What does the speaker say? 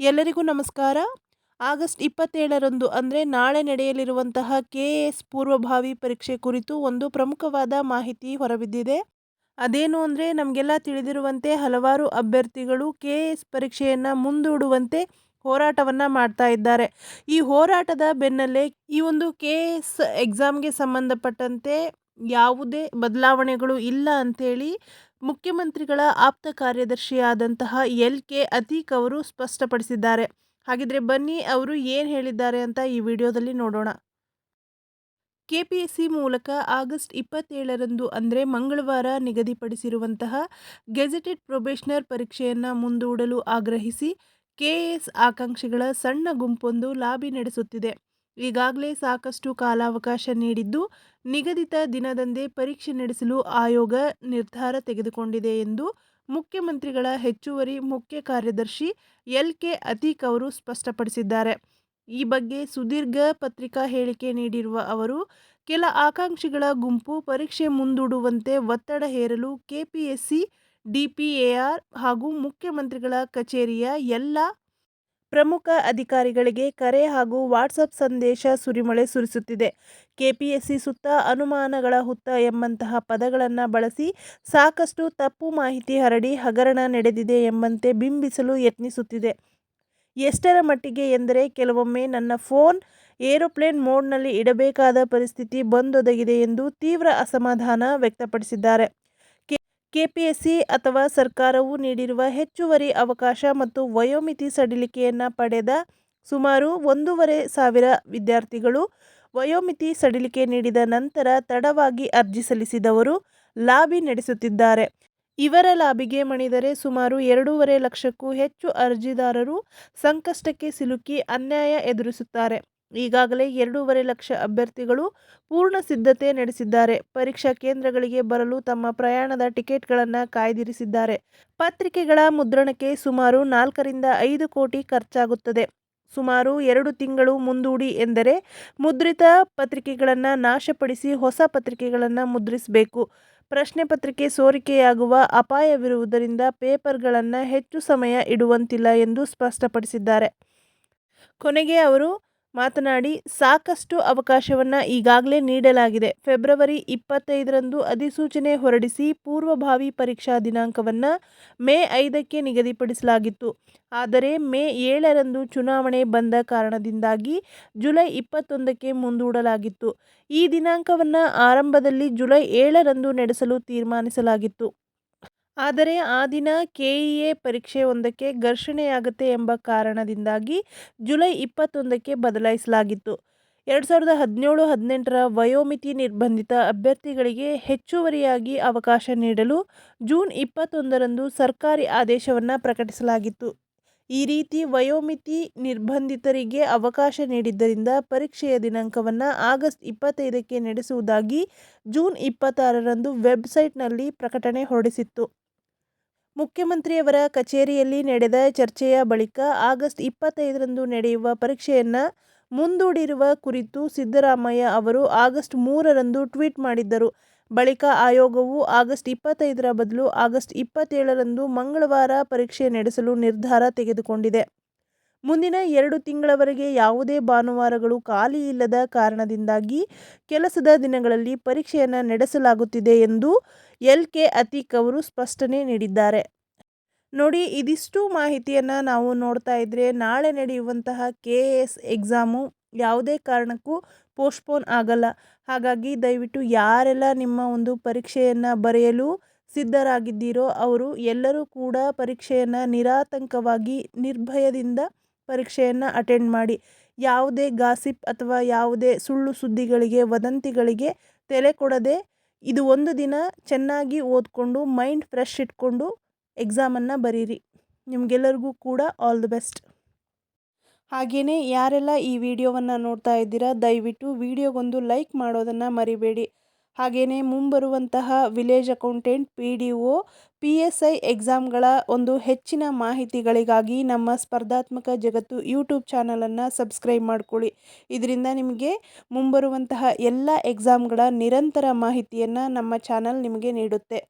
ಎಲ್ಲರಿಗೂ ನಮಸ್ಕಾರ. ಆಗಸ್ಟ್ ಇಪ್ಪತ್ತೇಳರಂದು ಅಂದರೆ ನಾಳೆ ನಡೆಯಲಿರುವಂತಹ ಕೆ ಎ ಎಸ್ ಪೂರ್ವಭಾವಿ ಪರೀಕ್ಷೆ ಕುರಿತು ಒಂದು ಪ್ರಮುಖವಾದ ಮಾಹಿತಿ ಹೊರಬಿದ್ದಿದೆ. ಅದೇನು ಅಂದರೆ ನಮಗೆಲ್ಲ ತಿಳಿದಿರುವಂತೆ ಹಲವಾರು ಅಭ್ಯರ್ಥಿಗಳು ಕೆ ಎ ಎಸ್ ಪರೀಕ್ಷೆಯನ್ನು ಮುಂದೂಡುವಂತೆ ಹೋರಾಟವನ್ನು ಮಾಡ್ತಾ ಇದ್ದಾರೆ. ಈ ಹೋರಾಟದ ಬೆನ್ನಲ್ಲೇ ಈ ಒಂದು ಕೆ ಎ ಎಸ್ ಎಕ್ಸಾಮ್ಗೆ ಸಂಬಂಧಪಟ್ಟಂತೆ ಯಾವುದೇ ಬದಲಾವಣೆಗಳು ಇಲ್ಲ ಅಂಥೇಳಿ ಮುಖ್ಯಮಂತ್ರಿಗಳ ಆಪ್ತ ಕಾರ್ಯದರ್ಶಿಯಾದಂತಹ ಎಲ್ ಕೆ ಅತೀಕ್ ಅವರು ಸ್ಪಷ್ಟಪಡಿಸಿದ್ದಾರೆ. ಹಾಗಿದ್ರೆ ಬನ್ನಿ ಅವರು ಏನು ಹೇಳಿದ್ದಾರೆ ಅಂತ ಈ ವಿಡಿಯೋದಲ್ಲಿ ನೋಡೋಣ. ಕೆಪಿಎಸ್ಸಿ ಮೂಲಕ ಆಗಸ್ಟ್ ಇಪ್ಪತ್ತೇಳರಂದು ಅಂದರೆ ಮಂಗಳವಾರ ನಿಗದಿಪಡಿಸಿರುವಂತಹ ಗೆಜೆಟೆಡ್ ಪ್ರೊಬೇಷನರ್ ಪರೀಕ್ಷೆಯನ್ನು ಮುಂದೂಡಲು ಆಗ್ರಹಿಸಿ ಕೆಎಎಸ್ ಆಕಾಂಕ್ಷಿಗಳ ಸಣ್ಣ ಗುಂಪೊಂದು ಲಾಬಿ ನಡೆಸುತ್ತಿದೆ. ಈಗಾಗಲೇ ಸಾಕಷ್ಟು ಕಾಲಾವಕಾಶ ನೀಡಿದ್ದು, ನಿಗದಿತ ದಿನದಂದೇ ಪರೀಕ್ಷೆ ನಡೆಸಲು ಆಯೋಗ ನಿರ್ಧಾರ ತೆಗೆದುಕೊಂಡಿದೆ ಎಂದು ಮುಖ್ಯಮಂತ್ರಿಗಳ ಹೆಚ್ಚುವರಿ ಮುಖ್ಯ ಕಾರ್ಯದರ್ಶಿ ಎಲ್. ಕೆ. ಅತೀಕ್ ಅವರು ಸ್ಪಷ್ಟಪಡಿಸಿದ್ದಾರೆ. ಈ ಬಗ್ಗೆ ಸುದೀರ್ಘ ಪತ್ರಿಕಾ ಹೇಳಿಕೆ ನೀಡಿರುವ ಅವರು, ಕೆಲ ಆಕಾಂಕ್ಷಿಗಳ ಗುಂಪು ಪರೀಕ್ಷೆ ಮುಂದೂಡುವಂತೆ ಒತ್ತಡ ಹೇರಲು ಕೆಪಿಎಸ್ಸಿ ಡಿಪಿಎಆರ್ ಹಾಗೂ ಮುಖ್ಯಮಂತ್ರಿಗಳ ಕಚೇರಿಯ ಎಲ್ಲ ಪ್ರಮುಖ ಅಧಿಕಾರಿಗಳಿಗೆ ಕರೆ ಹಾಗೂ ವಾಟ್ಸಪ್ ಸಂದೇಶ ಸುರಿಮಳೆ ಸುರಿಸುತ್ತಿದೆ. ಕೆಪಿಎಸ್ಸಿ ಸುತ್ತ ಅನುಮಾನಗಳ ಹುತ್ತ ಎಂಬಂತಹ ಪದಗಳನ್ನು ಬಳಸಿ ಸಾಕಷ್ಟು ತಪ್ಪು ಮಾಹಿತಿ ಹರಡಿ ಹಗರಣ ನಡೆದಿದೆ ಎಂಬಂತೆ ಬಿಂಬಿಸಲು ಯತ್ನಿಸುತ್ತಿದೆ. ಎಷ್ಟರ ಮಟ್ಟಿಗೆ ಎಂದರೆ ಕೆಲವೊಮ್ಮೆ ನನ್ನ ಫೋನ್ ಏರೋಪ್ಲೇನ್ ಮೋಡ್ನಲ್ಲಿ ಇಡಬೇಕಾದ ಪರಿಸ್ಥಿತಿ ಬಂದೊದಗಿದೆ ಎಂದು ತೀವ್ರ ಅಸಮಾಧಾನ ವ್ಯಕ್ತಪಡಿಸಿದ್ದಾರೆ. ಕೆಪಿಎಸ್ಸಿ ಅಥವಾ ಸರ್ಕಾರವು ನೀಡಿರುವ ಹೆಚ್ಚುವರಿ ಅವಕಾಶ ಮತ್ತು ವಯೋಮಿತಿ ಸಡಿಲಿಕೆಯನ್ನು ಪಡೆದ ಸುಮಾರು ಒಂದೂವರೆ ಸಾವಿರ ವಿದ್ಯಾರ್ಥಿಗಳು ವಯೋಮಿತಿ ಸಡಿಲಿಕೆ ನೀಡಿದ ನಂತರ ತಡವಾಗಿ ಅರ್ಜಿ ಸಲ್ಲಿಸಿದವರು ಲಾಬಿ ನಡೆಸುತ್ತಿದ್ದಾರೆ. ಇವರ ಲಾಬಿಗೆ ಮಣಿದರೆ ಸುಮಾರು ಎರಡೂವರೆ ಲಕ್ಷಕ್ಕೂ ಹೆಚ್ಚು ಅರ್ಜಿದಾರರು ಸಂಕಷ್ಟಕ್ಕೆ ಸಿಲುಕಿ ಅನ್ಯಾಯ ಎದುರಿಸುತ್ತಾರೆ. ಈಗಾಗಲೇ ಎರಡೂವರೆ ಲಕ್ಷ ಅಭ್ಯರ್ಥಿಗಳು ಪೂರ್ಣ ಸಿದ್ಧತೆ ನಡೆಸಿದ್ದಾರೆ. ಪರೀಕ್ಷಾ ಕೇಂದ್ರಗಳಿಗೆ ಬರಲು ತಮ್ಮ ಪ್ರಯಾಣದ ಟಿಕೆಟ್ಗಳನ್ನು ಕಾಯ್ದಿರಿಸಿದ್ದಾರೆ. ಪತ್ರಿಕೆಗಳ ಮುದ್ರಣಕ್ಕೆ ಸುಮಾರು ನಾಲ್ಕರಿಂದ ಐದು ಕೋಟಿ ಖರ್ಚಾಗುತ್ತದೆ. ಸುಮಾರು ಎರಡು ತಿಂಗಳು ಮುಂದೂಡಿ ಎಂದರೆ ಮುದ್ರಿತ ಪತ್ರಿಕೆಗಳನ್ನು ನಾಶಪಡಿಸಿ ಹೊಸ ಪತ್ರಿಕೆಗಳನ್ನು ಮುದ್ರಿಸಬೇಕು. ಪ್ರಶ್ನೆ ಪತ್ರಿಕೆ ಸೋರಿಕೆಯಾಗುವ ಅಪಾಯವಿರುವುದರಿಂದ ಪೇಪರ್ಗಳನ್ನು ಹೆಚ್ಚು ಸಮಯ ಇಡುವಂತಿಲ್ಲ ಎಂದು ಸ್ಪಷ್ಟಪಡಿಸಿದ್ದಾರೆ. ಕೊನೆಗೆ ಅವರು ಮಾತನಾಡಿ, ಸಾಕಷ್ಟು ಅವಕಾಶವನ್ನು ಈಗಾಗಲೇ ನೀಡಲಾಗಿದೆ. ಫೆಬ್ರವರಿ ಇಪ್ಪತ್ತೈದರಂದು ಅಧಿಸೂಚನೆ ಹೊರಡಿಸಿ ಪೂರ್ವಭಾವಿ ಪರೀಕ್ಷಾ ದಿನಾಂಕವನ್ನು ಮೇ ಐದಕ್ಕೆ ನಿಗದಿಪಡಿಸಲಾಗಿತ್ತು. ಆದರೆ ಮೇ ಏಳರಂದು ಚುನಾವಣೆ ಬಂದ ಕಾರಣದಿಂದಾಗಿ ಜುಲೈ ಇಪ್ಪತ್ತೊಂದಕ್ಕೆ ಮುಂದೂಡಲಾಗಿತ್ತು. ಈ ದಿನಾಂಕವನ್ನು ಆರಂಭದಲ್ಲಿ ಜುಲೈ ಏಳರಂದು ನಡೆಸಲು ತೀರ್ಮಾನಿಸಲಾಗಿತ್ತು. ಆದರೆ ಆ ದಿನ ಕೆಇಎ ಪರೀಕ್ಷೆ ಒಂದಕ್ಕೆ ಘರ್ಷಣೆಯಾಗುತ್ತೆ ಎಂಬ ಕಾರಣದಿಂದಾಗಿ ಜುಲೈ ಇಪ್ಪತ್ತೊಂದಕ್ಕೆ ಬದಲಾಯಿಸಲಾಗಿತ್ತು. ಎರಡು ಸಾವಿರದ ಹದಿನೇಳು ಹದಿನೆಂಟರ ವಯೋಮಿತಿ ನಿರ್ಬಂಧಿತ ಅಭ್ಯರ್ಥಿಗಳಿಗೆ ಹೆಚ್ಚುವರಿಯಾಗಿ ಅವಕಾಶ ನೀಡಲು ಜೂನ್ ಇಪ್ಪತ್ತೊಂದರಂದು ಸರ್ಕಾರಿ ಆದೇಶವನ್ನು ಪ್ರಕಟಿಸಲಾಗಿತ್ತು. ಈ ರೀತಿ ವಯೋಮಿತಿ ನಿರ್ಬಂಧಿತರಿಗೆ ಅವಕಾಶ ನೀಡಿದ್ದರಿಂದ ಪರೀಕ್ಷೆಯ ದಿನಾಂಕವನ್ನು ಆಗಸ್ಟ್ ಇಪ್ಪತ್ತೈದಕ್ಕೆ ನಡೆಸುವುದಾಗಿ ಜೂನ್ ಇಪ್ಪತ್ತಾರರಂದು ವೆಬ್ಸೈಟ್ನಲ್ಲಿ ಪ್ರಕಟಣೆ ಹೊರಡಿಸಿತ್ತು. ಮುಖ್ಯಮಂತ್ರಿಯವರ ಕಚೇರಿಯಲ್ಲಿ ನಡೆದ ಚರ್ಚೆಯ ಬಳಿಕ ಆಗಸ್ಟ್ ಇಪ್ಪತ್ತೈದರಂದು ನಡೆಯುವ ಪರೀಕ್ಷೆಯನ್ನು ಮುಂದೂಡಿರುವ ಕುರಿತು ಸಿದ್ದರಾಮಯ್ಯ ಅವರು ಆಗಸ್ಟ್ ಮೂರರಂದು ಟ್ವೀಟ್ ಮಾಡಿದ್ದರು. ಬಳಿಕ ಆಯೋಗವು ಆಗಸ್ಟ್ ಇಪ್ಪತ್ತೈದರ ಬದಲು ಆಗಸ್ಟ್ ಇಪ್ಪತ್ತೇಳರಂದು ಮಂಗಳವಾರ ಪರೀಕ್ಷೆ ನಡೆಸಲು ನಿರ್ಧಾರ ತೆಗೆದುಕೊಂಡಿದೆ. ಮುಂದಿನ ಎರಡು ತಿಂಗಳವರೆಗೆ ಯಾವುದೇ ಭಾನುವಾರಗಳು ಖಾಲಿ ಇಲ್ಲದ ಕಾರಣದಿಂದಾಗಿ ಕೆಲಸದ ದಿನಗಳಲ್ಲಿ ಪರೀಕ್ಷೆಯನ್ನು ನಡೆಸಲಾಗುತ್ತಿದೆ ಎಂದು ಎಲ್ ಕೆ ಅತೀಕ್ ಅವರು ಸ್ಪಷ್ಟನೆ ನೀಡಿದ್ದಾರೆ. ನೋಡಿ, ಇದಿಷ್ಟು ಮಾಹಿತಿಯನ್ನು ನಾವು ನೋಡ್ತಾ ಇದ್ದರೆ ನಾಳೆ ನಡೆಯುವಂತಹ ಕೆ ಎಸ್ ಎಕ್ಸಾಮು ಯಾವುದೇ ಕಾರಣಕ್ಕೂ ಪೋಸ್ಟ್ಪೋನ್ ಆಗಲ್ಲ. ಹಾಗಾಗಿ ದಯವಿಟ್ಟು ಯಾರೆಲ್ಲ ನಿಮ್ಮ ಒಂದು ಪರೀಕ್ಷೆಯನ್ನು ಬರೆಯಲು ಸಿದ್ಧರಾಗಿದ್ದೀರೋ ಅವರು ಎಲ್ಲರೂ ಕೂಡ ಪರೀಕ್ಷೆಯನ್ನು ನಿರಾತಂಕವಾಗಿ, ನಿರ್ಭಯದಿಂದ ಪರೀಕ್ಷೆಯನ್ನು ಅಟೆಂಡ್ ಮಾಡಿ ಯಾವುದೇ ಗಾಸಿಪ್ ಅಥವಾ ಯಾವುದೇ ಸುಳ್ಳು ಸುದ್ದಿಗಳಿಗೆ, ವದಂತಿಗಳಿಗೆ ತಲೆ ಕೊಡದೆ ಇದು ಒಂದು ದಿನ ಚೆನ್ನಾಗಿ ಓದ್ಕೊಂಡು ಮೈಂಡ್ ಫ್ರೆಶ್ ಇಟ್ಕೊಂಡು ಎಕ್ಸಾಮನ್ನು ಬರೀರಿ. ನಿಮಗೆಲ್ಲರಿಗೂ ಕೂಡ ಆಲ್ ದ ಬೆಸ್ಟ್ ಹಾಗೆಯೇ ಯಾರೆಲ್ಲ ಈ ವಿಡಿಯೋವನ್ನು ನೋಡ್ತಾ ಇದ್ದೀರಾ, ದಯವಿಟ್ಟು ವಿಡಿಯೋಗೊಂದು ಲೈಕ್ ಮಾಡೋದನ್ನು ಮರಿಬೇಡಿ. ಹಾಗೆಯೇ ಮುಂಬರುವಂತಹ village accountant, P D O, P S I ಎಕ್ಸಾಮ್ಗಳ ಒಂದು ಹೆಚ್ಚಿನ ಮಾಹಿತಿಗಳಿಗಾಗಿ ನಮ್ಮ ಸ್ಪರ್ಧಾತ್ಮಕ ಜಗತ್ತು ಯೂಟ್ಯೂಬ್ ಚಾನಲನ್ನು ಸಬ್ಸ್ಕ್ರೈಬ್ ಮಾಡಿಕೊಳ್ಳಿ. ಇದರಿಂದ ನಿಮಗೆ ಮುಂಬರುವಂತಹ ಎಲ್ಲ ಎಕ್ಸಾಮ್ಗಳ ನಿರಂತರ ಮಾಹಿತಿಯನ್ನು ನಮ್ಮ ಚಾನಲ್ ನಿಮಗೆ ನೀಡುತ್ತೆ.